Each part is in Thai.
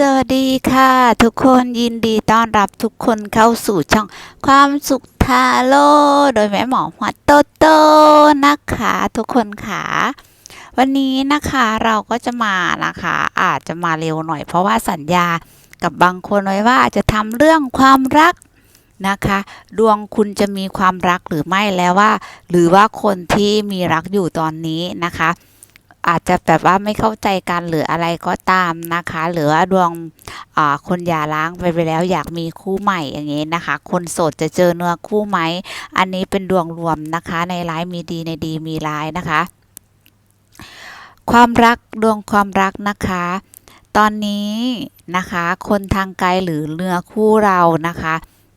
สวัสดีค่ะ ทุกคนยินดีต้อนรับทุกคนเข้าสู่ช่องความสุขทาโร่โดยแม่หมอหัวโตโตนะคะ ทุกคนค่ะ วันนี้นะคะเราก็จะมานะคะ อาจจะมาเร็วหน่อย เพราะว่าสัญญากับบางคนไว้ว่าจะทำเรื่องความรักนะคะ ดวงคุณจะมีความรักหรือไม่แล้วว่า หรือว่าคนที่มีรักอยู่ตอนนี้นะคะ อาจจะแบบว่าไม่เข้าใจกันหรืออะไรก็ตามนะคะ หรือว่าดวงคนหย่าร้างไปไปแล้วอยากมีคู่ใหม่อย่างนี้นะคะ คนโสดจะเจอเนื้อคู่ไหม อันนี้เป็นดวงรวมนะคะ ในร้ายมีดีในดีมีร้ายนะคะ ความรักดวงความรักนะคะ ตอนนี้นะคะ คนทางไกลหรือเนื้อคู่เรานะคะ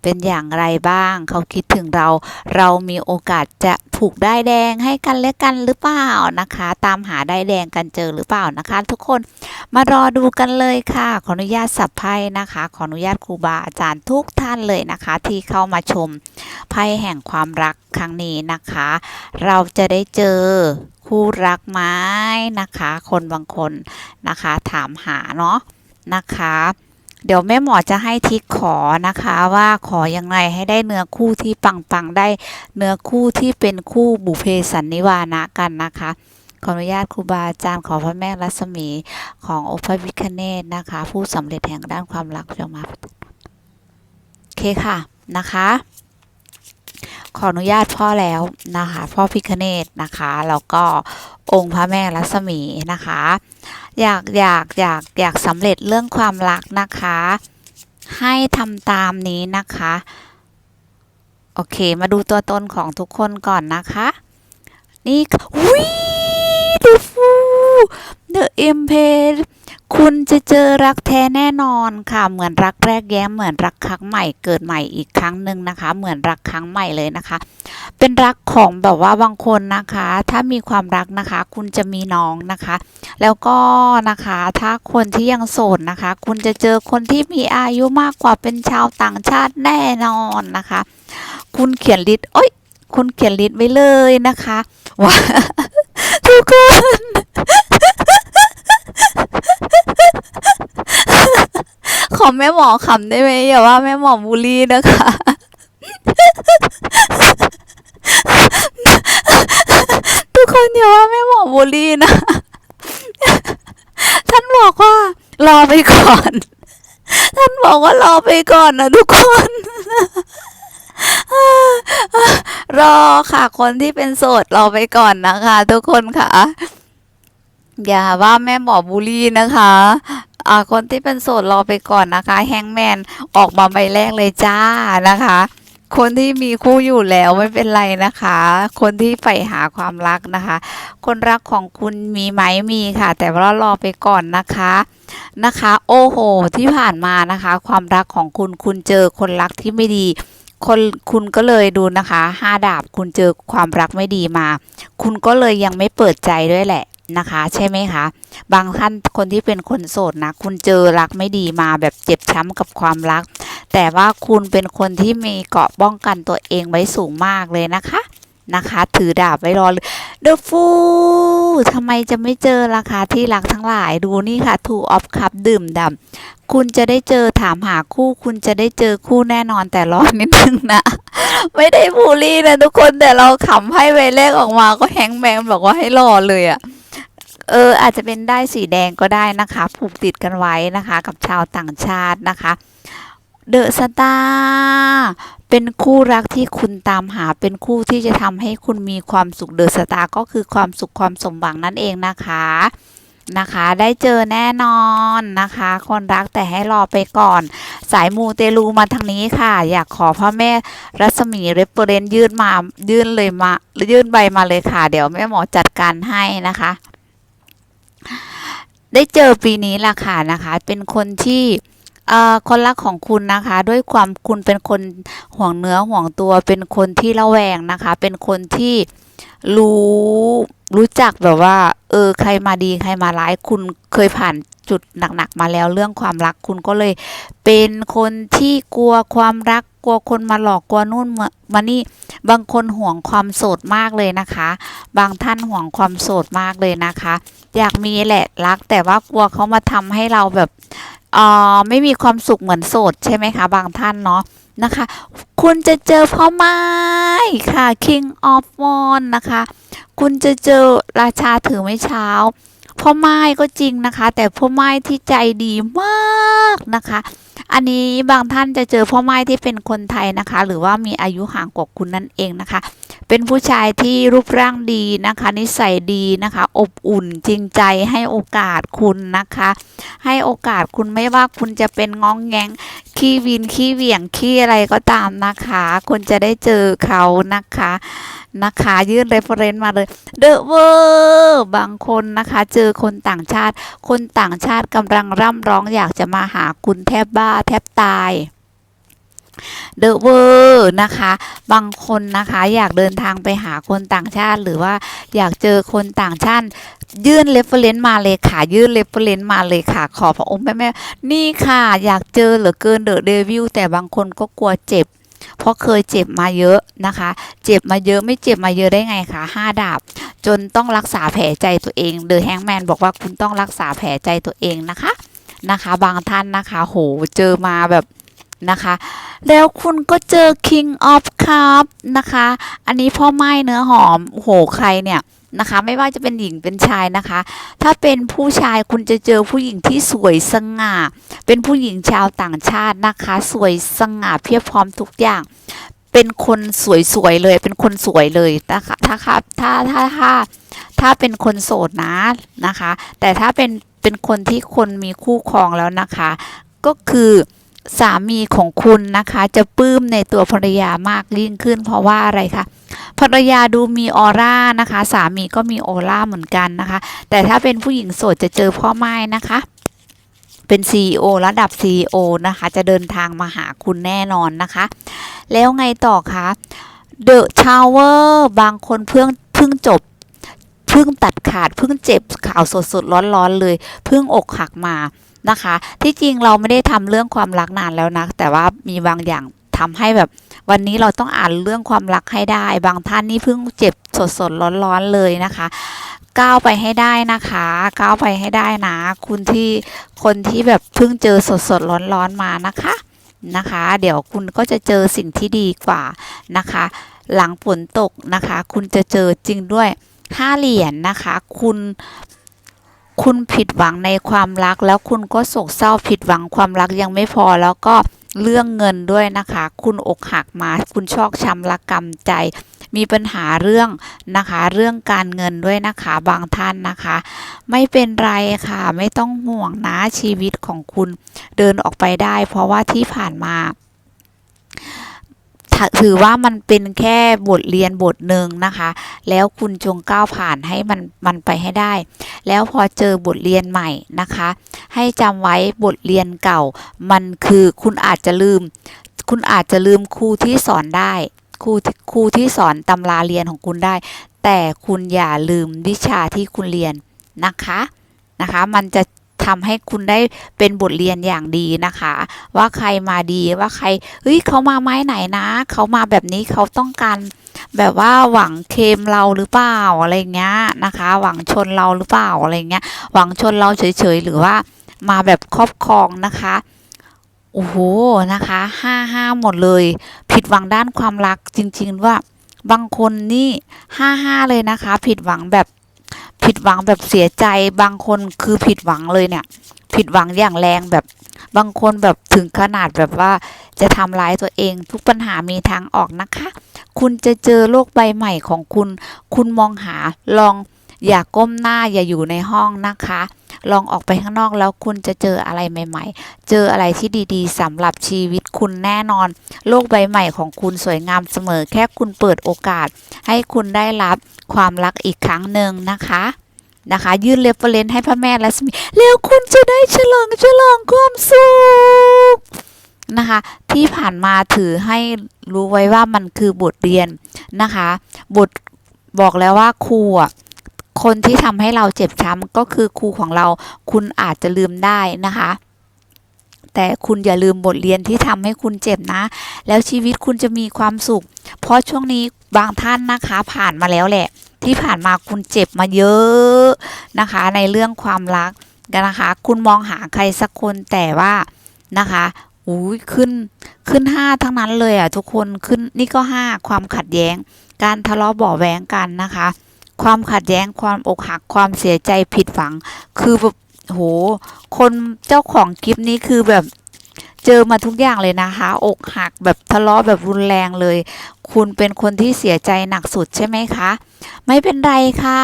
เป็นอย่างไรบ้าง เขาคิดถึงเรา เรามีโอกาสจะผูกได้แดงให้กันและกันหรือเปล่านะคะ ตามหาได้แดงกันเจอหรือเปล่านะคะ ทุกคนมารอดูกันเลยค่ะ ขออนุญาตสับไพ่นะคะ ขออนุญาตครูบาอาจารย์ทุกท่านเลยนะคะ ที่เข้ามาชมไพ่แห่งความรักครั้งนี้นะคะ เราจะได้เจอคู่รักไม้นะคะ คนบางคนนะคะ ถามหาเนาะนะคะ เดี๋ยวแม่หมอจะให้ทิกขอนะคะว่าขอยังไงให้ได้เนื้อคู่ที่ปังๆได้เนื้อคู่ที่เป็นคู่บุเพสันนิวานะกันนะคะขออนุญาตครูบาอาจารย์ขอพระแม่รัศมีขององค์พระวิคเนตนะคะ ผู้สำเร็จแห่งด้านความรักจงมาโอเคค่ะนะคะ ขออนุญาตพ่อแล้วนะคะ พ่อพิคเนตนะคะแล้วก็องค์พระแม่รัศมีนะคะ อยากอยากอยากอยากสำเร็จเรื่องความรักนะคะ ให้ทำตามนี้นะคะ โอเค มาดูตัวตนของทุกคนก่อนนะคะ นี่ค่ะอุ้ยดูฟูเดอะเอ็มเพ คุณจะเจอรักแท้แน่นอนค่ะ เหมือนรักแรกแย้มเหมือนรักครั้งใหม่เกิดใหม่อีกครั้งหนึ่งนะคะ เหมือนรักครั้งใหม่เลยนะคะ เป็นรักของแบบว่าบางคนนะคะ ถ้ามีความรักนะคะ คุณจะมีน้องนะคะ แล้วก็นะคะถ้าคนที่ยังโสดนะคะ คุณจะเจอคนที่มีอายุมากกว่าเป็นชาวต่างชาติแน่นอนนะคะ คุณเขียนลิสต์เอ้ยคุณเขียนลิสต์ไว้เลยนะคะว่าทุกคน ขอแม่หมอขำได้ไหมอย่าว่าแม่หมอบูลลี่นะคะ ทุกคนอย่าว่าแม่หมอบูลลี่นะ ท่านบอกว่ารอไปก่อน ท่านบอกว่ารอไปก่อนนะทุกคน รอค่ะคนที่เป็นโสดรอไปก่อนนะคะ ทุกคนค่ะ อย่าว่าแม่หมอบูลลี่นะคะอ่าคนที่เป็นโสดรอไปก่อนนะคะ แฮงแมนออกมาใบแรกเลยจ้านะคะ คนที่มีคู่อยู่แล้วไม่เป็นไรนะคะ คนที่ใฝ่หาความรักนะคะ คนรักของคุณมีไหมมีค่ะ แต่ว่ารอไปก่อนนะคะนะคะ โอ้โห ที่ผ่านมานะคะ ความรักของคุณคุณเจอคนรักที่ไม่ดีคนคุณก็เลยดูนะคะห้าดาบคุณเจอความรักไม่ดีมา คุณก็เลยยังไม่เปิดใจด้วยแหละ นะคะ ใช่ไหมคะ บางท่านคนที่เป็นคนโสดนะ คุณเจอรักไม่ดีมาแบบเจ็บช้ำกับความรัก แต่ว่าคุณเป็นคนที่มีเกราะป้องกันตัวเองไว้สูงมากเลยนะคะนะคะ ถือดาบไว้รอเลยเดอะฟูทำไมจะไม่เจอราคาที่รักทั้งหลายดูนี่ค่ะทูออฟคัพดื่มดำคุณจะได้เจอถามหาคู่ คุณจะได้เจอคู่แน่นอนแต่รอนิดนึงนะ ไม่ได้บูลลี่นะทุกคนแต่เราขำให้ใบเลขออกมาก็แฮงแมงบอกว่าให้รอเลยอะ เอออาจจะเป็นได้สีแดงก็ได้นะคะ ผูกติดกันไว้นะคะ กับชาวต่างชาตินะคะเดอะสตาร์เป็นคู่รักที่คุณตามหาเป็นคู่ที่จะทำให้คุณมีความสุขเดอะสตาร์ก็คือความสุขความสมหวังนั่นเองนะคะนะคะ ได้เจอแน่นอนนะคะ คนรักแต่ให้รอไปก่อน สายมูเตลูมาทางนี้ค่ะ อยากขอพ่อแม่รัศมีเรฟเฟรนยื่นมายื่นเลยมายื่นใบมาเลยค่ะ เดี๋ยวแม่หมอจัดการให้นะคะ ได้เจอปีนี้ล่ะค่ะนะคะ เป็นคนที่เอ่อคนรักของคุณนะคะ ด้วยความคุณเป็นคนห่วงเนื้อห่วงตัว เป็นคนที่ระแวงนะคะ เป็นคนที่รู้รู้จักแบบว่า เออ ใครมาดีใครมาร้ายคุณเคยผ่านจุดหนักๆมาแล้วเรื่องความรักคุณก็เลย เป็นคนที่กลัวความรักกลัวคนมาหลอกกลัวนู่นมามานี่ บางคนห่วงความโสดมากเลยนะคะ บางท่านห่วงความโสดมากเลยนะคะ อยากมีแหละรัก แต่ว่ากลัวเขามาทำให้เราแบบอ่อไม่มีความสุขเหมือนโสดใช่ไหมคะ บางท่านเนาะนะคะ คุณจะเจอพ่อไม้ค่ะ King of w a n d นะคะ คุณจะเจอราชาถือไม้เช้าพ่อไม้ก็จริงนะคะ แต่พ่อไม้ที่ใจดีมากนะคะ อันนี้บางท่านจะเจอพ่อไม้ที่เป็นคนไทยนะคะ หรือว่ามีอายุห่างกว่าคุณนั่นเองนะคะ เป็นผู้ชายที่รูปร่างดีนะคะ นิสัยดีนะคะ อบอุ่นจริงใจให้โอกาสคุณนะคะ ให้โอกาสคุณไม่ว่าคุณจะเป็นงองแงงขี้วินขี้เหวี่ยงขี้อะไรก็ตามนะคะ คุณจะได้เจอเขานะคะนะคะ ยื่นเรฟเฟรนซ์มาเลยเดอะเวอร์บางคนนะคะ เจอคนต่างชาติ คนต่างชาติกำลังร่ำร้องอยากจะมาหาคุณแทบบ้าแทบตาย เดอะเวอร์นะคะ บางคนนะคะอยากเดินทางไปหาคนต่างชาติ หรือว่าอยากเจอคนต่างชาติ ยื่นเรฟเฟอร์เรนซ์มาเลยค่ะ ยื่นเรฟเฟอรนซ์มาเลยค่ะ ขอพระองค์แม่แม่นี่ค่ะ อยากเจอเหลือเกินเดอะเดวิลแต่บางคนก็กลัวเจ็บ เพราะเคยเจ็บมาเยอะนะคะ เจ็บมาเยอะไม่เจ็บมาเยอะได้ไงคะห้าดาบ จนต้องรักษาแผลใจตัวเองเดอะแฮงแมนบอกว่าคุณต้องรักษาแผลใจตัวเองนะคะนะคะ บางท่านนะคะ โหเจอมาแบบ นะคะ แล้วคุณก็เจอ King of Cup นะคะ อันนี้พ่อไม้เนื้อหอมโหใครเนี่ยนะคะไม่ว่าจะเป็นหญิงเป็นชายนะคะ ถ้าเป็นผู้ชายคุณจะเจอผู้หญิงที่สวยสง่า เป็นผู้หญิงชาวต่างชาตินะคะ สวยสง่าเพียบพร้อมทุกอย่าง เป็นคนสวยๆเลย เป็นคนสวยเลยนะคะถ้าครับถ้าถ้าถ้าถ้าเป็นคนโสดนะนะคะ แต่ถ้าเป็นเป็นคนที่คนมีคู่ครองแล้วนะคะ ก็คือ สามีของคุณนะคะ จะปลื้มในตัวภรรยามากยิ่งขึ้น เพราะว่าอะไรคะภรรยาดูมีออร่านะคะ สามีก็มีออร่าเหมือนกันนะคะ แต่ถ้าเป็นผู้หญิงโสดจะเจอพ่อไม้นะคะเป็น CEO ระดับ CEO นะคะ จะเดินทางมาหาคุณแน่นอนนะคะ แล้วไงต่อคะ The Tower บางคนเพิ่งเพิ่งจบเพิ่งตัดขาดเพิ่งเจ็บข่าวสดๆร้อนๆเลยเพิ่งอกหักมา นะคะ ที่จริงเราไม่ได้ทำเรื่องความรักนานแล้วนะแต่ว่ามีบางอย่างทำให้แบบ วันนี้เราต้องอ่านเรื่องความรักให้ได้ บางท่านนี่เพิ่งเจ็บสดๆร้อนๆเลยนะคะก้าวไปให้ได้นะคะก้าวไปให้ได้นะ คุณที่คนที่แบบเพิ่งเจอสดๆร้อนๆมานะคะนะคะ เดี๋ยวคุณก็จะเจอสิ่งที่ดีกว่านะคะ หลังฝนตกนะคะ คุณจะเจอจริงด้วยห้าเหรียญนะคะ คุณ คุณผิดหวังในความรัก แล้วคุณก็โศกเศร้าผิดหวังความรักยังไม่พอแล้วก็เรื่องเงินด้วยนะคะ คุณอกหักมาคุณชอกช้ำระกำใจ มีปัญหาเรื่องนะคะ เรื่องการเงินด้วยนะคะบางท่านนะคะ ไม่เป็นไรค่ะ ไม่ต้องห่วงนะชีวิตของคุณเดินออกไปได้ เพราะว่าที่ผ่านมา ถือว่ามันเป็นแค่บทเรียนบทหนึ่งนะคะ แล้วคุณจงก้าวผ่านให้มันมันไปให้ได้ แล้วพอเจอบทเรียนใหม่นะคะ ให้จำไว้บทเรียนเก่า มันคือคุณอาจจะลืม คุณอาจจะลืมครูที่สอนได้ครูครูที่สอนตำราเรียนของคุณได้ แต่คุณอย่าลืมวิชาที่คุณเรียนนะคะนะคะ มันจะ ทำให้คุณได้เป็นบทเรียนอย่างดีนะคะ ว่าใครมาดีว่าใครเฮ้ยเขามาไม้ไหนนะเขามาแบบนี้เขาต้องการแบบว่าหวังเคมเราหรือเปล่าอะไรเงี้ยนะคะ หวังชนเราหรือเปล่าอะไรเงี้ยหวังชนเราเฉยๆหรือว่ามาแบบครอบครองนะคะโอ้โหนะคะห้าห้าหมดเลย ผิดหวังด้านความรักจริง ๆ ว่าบางคนนี่ห้าห้าเลยนะคะ ผิดหวังแบบ ผิดหวังแบบเสียใจบางคนคือผิดหวังเลยเนี่ย ผิดหวังอย่างแรงแบบบางคนแบบถึงขนาดแบบว่าจะทำร้ายตัวเอง ทุกปัญหามีทางออกนะคะ คุณจะเจอโลกใบใหม่ของคุณ คุณมองหาลอง อย่าก้มหน้าอย่าอยู่ในห้องนะคะ ลองออกไปข้างนอกแล้วคุณจะเจออะไรใหม่ ๆ เจออะไรที่ดีๆสำหรับชีวิตคุณแน่นอน โลกใบใหม่ของคุณสวยงามเสมอ แค่คุณเปิดโอกาส ให้คุณได้รับความรักอีกครั้งหนึ่งนะคะนะคะยื่นเรฟเฟรนซ์ให้พระแม่ลักษมีแล้วคุณจะได้ฉลองฉลองความสุขนะคะ ที่ผ่านมาถือให้รู้ไว้ว่ามันคือบทเรียนนะคะ บทบอกแล้วว่าครูอะ คนที่ทำให้เราเจ็บช้ำก็คือครูของเรา คุณอาจจะลืมได้นะคะ แต่คุณอย่าลืมบทเรียนที่ทำให้คุณเจ็บนะ แล้วชีวิตคุณจะมีความสุข เพราะช่วงนี้บางท่านนะคะผ่านมาแล้วแหละ ที่ผ่านมาคุณเจ็บมาเยอะนะคะ ในเรื่องความรักกันนะคะ คุณมองหาใครสักคนแต่ว่านะคะอุ้ยขึ้นขึ้นห้าทั้งนั้นเลยอะทุกคนขึ้นนี่ก็ห้าความขัดแย้ง การทะเลาะเบาะแว้งกันนะคะ ความขัดแย้งความอกหักความเสียใจผิดหวัง คือแบบโห คนเจ้าของคลิปนี้คือแบบเจอมาทุกอย่างเลยนะคะ อกหักแบบทะเลาะแบบรุนแรงเลย คุณเป็นคนที่เสียใจหนักสุดใช่ไหมคะ ไม่เป็นไรค่ะ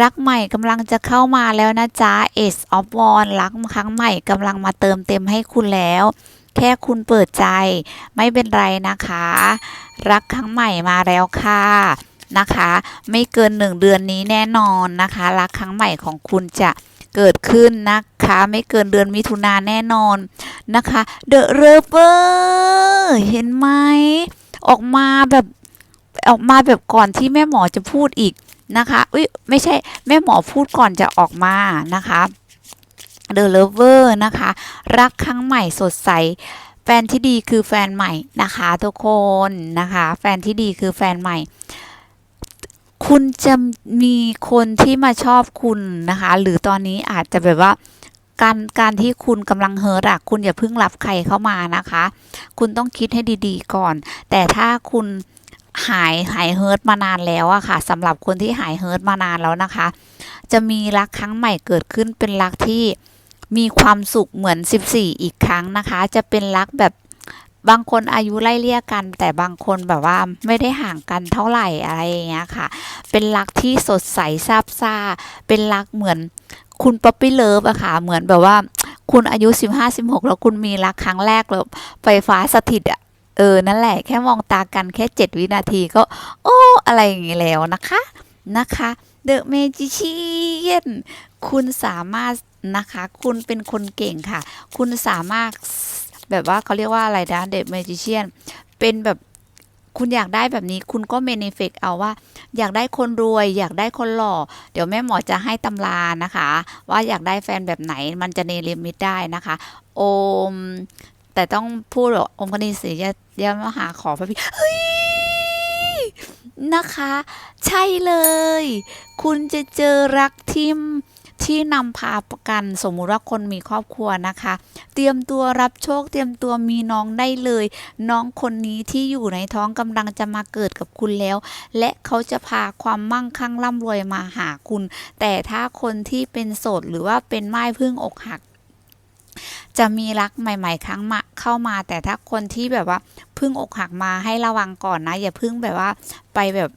รักใหม่กำลังจะเข้ามาแล้วนะจ๊ะ Ace of w a n d รักครั้งใหม่กำลังมาเติมเต็มให้คุณแล้ว แค่คุณเปิดใจ ไม่เป็นไรนะคะ รักครั้งใหม่มาแล้วค่ะ นะคะ ไม่เกินหนึ่งเดือนนี้แน่นอนนะคะ รักครั้งใหม่ของคุณจะเกิดขึ้นนะคะ ไม่เกินเดือนมิถุนาแน่นอนนะคะ The Lover เห็นไหมออกมาแบบออกมาแบบก่อนที่แม่หมอจะพูดอีกนะคะอุ้ยไม่ใช่แม่หมอพูดก่อนจะออกมานะคะ The Lover นะคะ รักครั้งใหม่สดใส แฟนที่ดีคือแฟนใหม่นะคะ ทุกคนนะคะ แฟนที่ดีคือแฟนใหม่ คุณจะมีคนที่มาชอบคุณนะคะ หรือตอนนี้อาจจะแบบว่าการการที่คุณกำลังเฮิร์ตอะคุณอย่าเพิ่งรับใครเข้ามานะคะ คุณต้องคิดให้ดีๆก่อน แต่ถ้าคุณหายหายเฮิร์ตมานานแล้วอะค่ะสำหรับคนที่หายเฮิร์ตมานานแล้วนะคะ จะมีรักครั้งใหม่เกิดขึ้นเป็นรักที่มีความสุขเหมือน 14 อีกครั้งนะคะ จะเป็นรักแบบ บางคนอายุไล่เลี่ยกัน แต่บางคนแบบว่าไม่ได้ห่างกันเท่าไหร่อะไรอย่างเงี้ยค่ะ เป็นรักที่สดใสซาบซ่า เป็นรักเหมือนคุณป๊อปปี้เลิฟอะค่ะ เหมือนแบบว่าคุณอายุ 15-16 แล้วคุณมีรักครั้งแรกแล้วไฟฟ้าสถิตอะเออ นั่นแหละ แค่มองตากันแค่ 7 วินาทีก็ โอ้ อะไรอย่างงี้แล้วนะคะ นะคะ The Magician คุณสามารถนะคะ คุณเป็นคนเก่งค่ะ คุณสามารถ แบบว่าเขาเรียกว่าอะไรนะ The Magician เป็นแบบคุณอยากได้แบบนี้คุณก็เมนิเฟกเอาว่า อยากได้คนรวย อยากได้คนหล่อ เดี๋ยวแม่หมอจะให้ตำรานะคะ ว่าอยากได้แฟนแบบไหนมันจะเนรมิตได้นะคะ โอม แต่ต้องพูดแบบองค์คณิสียยะมหาขอพระพี่เฮ้ยนะคะ ใช่เลย คุณจะเจอรักที่ ที่นำพาประกันสมมุติว่าคนมีครอบครัวนะคะ เตรียมตัวรับโชค เตรียมตัวมีน้องได้เลย น้องคนนี้ที่อยู่ในท้องกำลังจะมาเกิดกับคุณแล้ว และเขาจะพาความมั่งคั่งร่ำรวยมาหาคุณ แต่ถ้าคนที่เป็นโสดหรือว่าเป็นไม้พึ่งอกหักจะมีรักใหม่ ๆ ครั้งมาเข้ามา แต่ถ้าคนที่แบบว่าพึ่งอกหักมาให้ระวังก่อนนะ อย่าพึ่งแบบว่าไปแบบ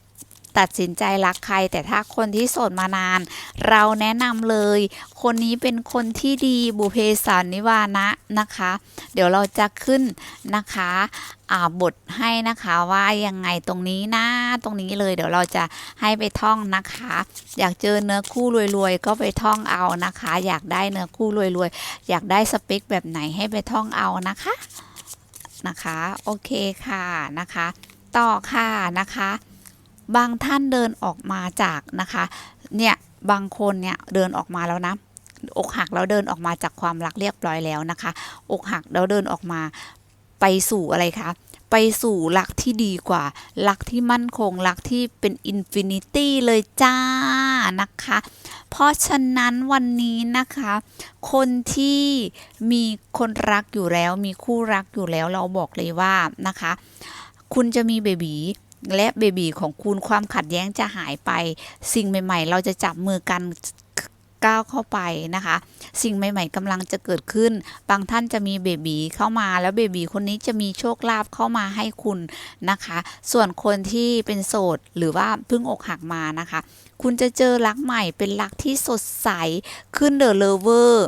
ตัดสินใจรักใคร แต่ถ้าคนที่โสดมานาน เราแนะนำเลย คนนี้เป็นคนที่ดีบุเพสานิวานะนะคะ เดี๋ยวเราจะขึ้นนะคะบทให้นะคะว่ายังไงตรงนี้นะตรงนี้เลยเดี๋ยวเราจะให้ไปท่องนะคะ อยากเจอเนื้อคู่รวยๆก็ไปท่องเอานะคะ อยากได้เนื้อคู่รวยๆอยากได้สเปคแบบไหนให้ไปท่องเอานะคะนะคะ โอเคค่ะนะคะ ต่อค่ะนะคะ บางท่านเดินออกมาจากนะคะเนี่ยบางคนเนี่ยเดินออกมาแล้วนะอกหักแล้วเดินออกมาจากความรักเรียบร้อยแล้วนะคะ อกหักแล้วเดินออกมาไปสู่อะไรคะไปสู่รักที่ดีกว่า รักที่มั่นคง รักที่เป็นอินฟินิตี้เลยจ้านะคะ เพราะฉะนั้นวันนี้นะคะ คนที่มีคนรักอยู่แล้ว มีคู่รักอยู่แล้วเราบอกเลยว่านะคะ คุณจะมีเบบี และเบบีของคุณความขัดแย้งจะหายไป สิ่งใหม่ ๆ เราจะจับมือกันก้าวเข้าไปนะคะ สิ่งใหม่ ๆกำลังจะเกิดขึ้น บางท่านจะมีเบบีเข้ามาแล้วเบบีคนนี้จะมีโชคลาภเข้ามาให้คุณนะคะ ส่วนคนที่เป็นโสดหรือว่าเพิ่งอกหักมานะคะ คุณจะเจอรักใหม่เป็นรักที่สดใสขึ้นเดอะเลเวอร์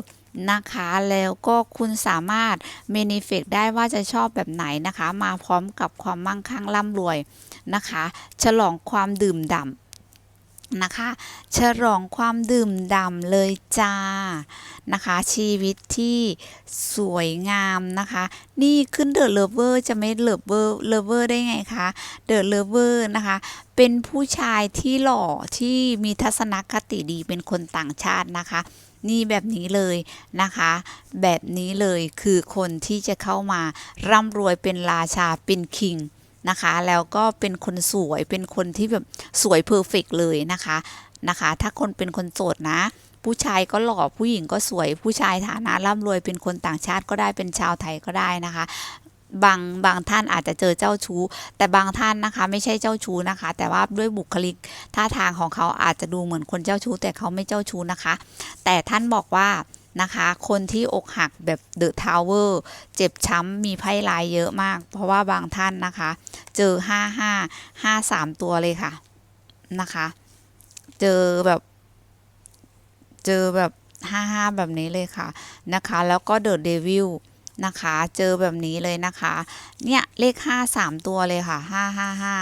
นะคะแล้วก็คุณสามารถเมนิเฟกได้ว่าจะชอบแบบไหนนะคะ มาพร้อมกับความมั่งคั่งร่ำรวย นะคะ ฉลองความดื่มด่ำนะคะ ฉลองความดื่มด่ำเลยจ้านะคะ ชีวิตที่สวยงามนะคะ นี่ขึ้นเดอะเลเวอร์จะไม่เลเวอร์เลเวอร์ได้ไงคะเดอะเลเวอร์นะคะ เป็นผู้ชายที่หล่อที่มีทัศนคติดีเป็นคนต่างชาตินะคะ นี่แบบนี้เลยนะคะ แบบนี้เลยคือคนที่จะเข้ามาร่ำรวยเป็นราชาเป็นคิง นะคะ แล้วก็เป็นคนสวยเป็นคนที่แบบสวยเพอร์เฟกเลยนะคะนะคะ ถ้าคนเป็นคนโสดนะ ผู้ชายก็หล่อผู้หญิงก็สวย ผู้ชายฐานะร่ำรวยเป็นคนต่างชาติก็ได้เป็นชาวไทยก็ได้นะคะบางบางท่านอาจจะเจอเจ้าชู้ แต่บางท่านนะคะ ไม่ใช่เจ้าชู้นะคะ แต่ว่าด้วยบุคลิกท่าทางของเขาอาจจะดูเหมือนคนเจ้าชู้ แต่เขาไม่เจ้าชู้นะคะ แต่ท่านบอกว่า นะคะ คนที่อกหักแบบเดอะทาวเวอร์เจ็บช้ำมีไพ่ลายเยอะมาก เพราะว่าบางท่านนะคะ เจอห้าห้าห้าสามตัวเลยค่ะนะคะ เจอแบบ เจอแบบห้าห้าแบบนี้เลยค่ะนะคะ แล้วก็เดอะเดวิลนะคะเจอแบบนี้เลยนะคะ เนี่ยเลขห้าสามตัวเลยค่ะห้าห้าห้า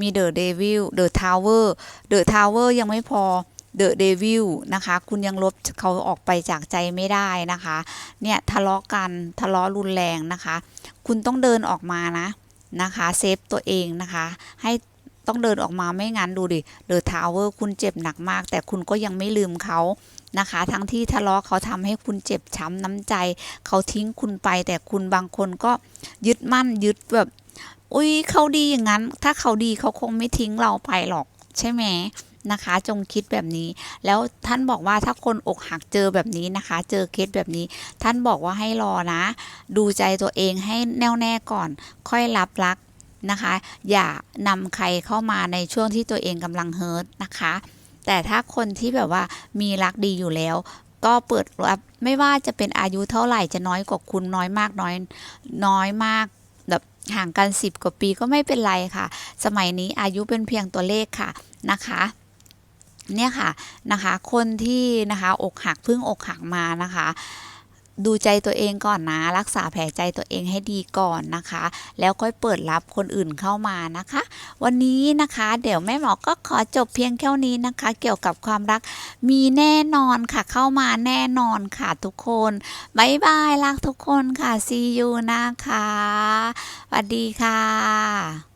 มีเดอะเดวิลเดอะทาวเวอร์เดอะทาวเวอร์ยังไม่พอ เดอะเดวิลนะคะ คุณยังลบเขาออกไปจากใจไม่ได้นะคะ เนี่ยทะเลาะกันทะเลาะรุนแรงนะคะ คุณต้องเดินออกมานะนะคะเซฟตัวเองนะคะ ให้ต้องเดินออกมาไม่งั้นดูดิเดอะทาวเวอร์คุณเจ็บหนักมาก แต่คุณก็ยังไม่ลืมเขานะคะ ทั้งที่ทะเลาะเขาทำให้คุณเจ็บช้ำน้ำใจ เขาทิ้งคุณไป แต่คุณบางคนก็ยึดมั่นยึดแบบ อุ้ยเขาดีอย่างนั้น ถ้าเขาดีเขาคงไม่ทิ้งเราไปหรอกใช่ไหม นะคะ จงคิดแบบนี้ แล้วท่านบอกว่าถ้าคนอกหักเจอแบบนี้นะคะ เจอเคสแบบนี้ ท่านบอกว่าให้รอนะ ดูใจตัวเองให้แน่วแน่ก่อน ค่อยรับรักนะคะ อย่านำใครเข้ามาในช่วงที่ตัวเองกำลังเฮิร์ตนะคะ แต่ถ้าคนที่แบบว่ามีรักดีอยู่แล้ว ก็เปิดรับไม่ว่าจะเป็นอายุเท่าไหร่จะน้อยกว่าคุณน้อยมากน้อยน้อยมากแบบห่างกันสิบกว่าปีก็ไม่เป็นไรค่ะ สมัยนี้อายุเป็นเพียงตัวเลขค่ะนะคะ เนี่ยค่ะนะคะ คนที่นะคะอกหักเพิ่งอกหักมานะคะดูใจตัวเองก่อนนะ รักษาแผลใจตัวเองให้ดีก่อนนะคะ แล้วค่อยเปิดรับคนอื่นเข้ามานะคะ วันนี้นะคะเดี๋ยวแม่หมอก็ขอจบเพียงแค่นี้นะคะ เกี่ยวกับความรักมีแน่นอนค่ะเข้ามาแน่นอนค่ะทุกคนบายบายรักทุกคนค่ะ see you นะคะสวัสดีค่ะ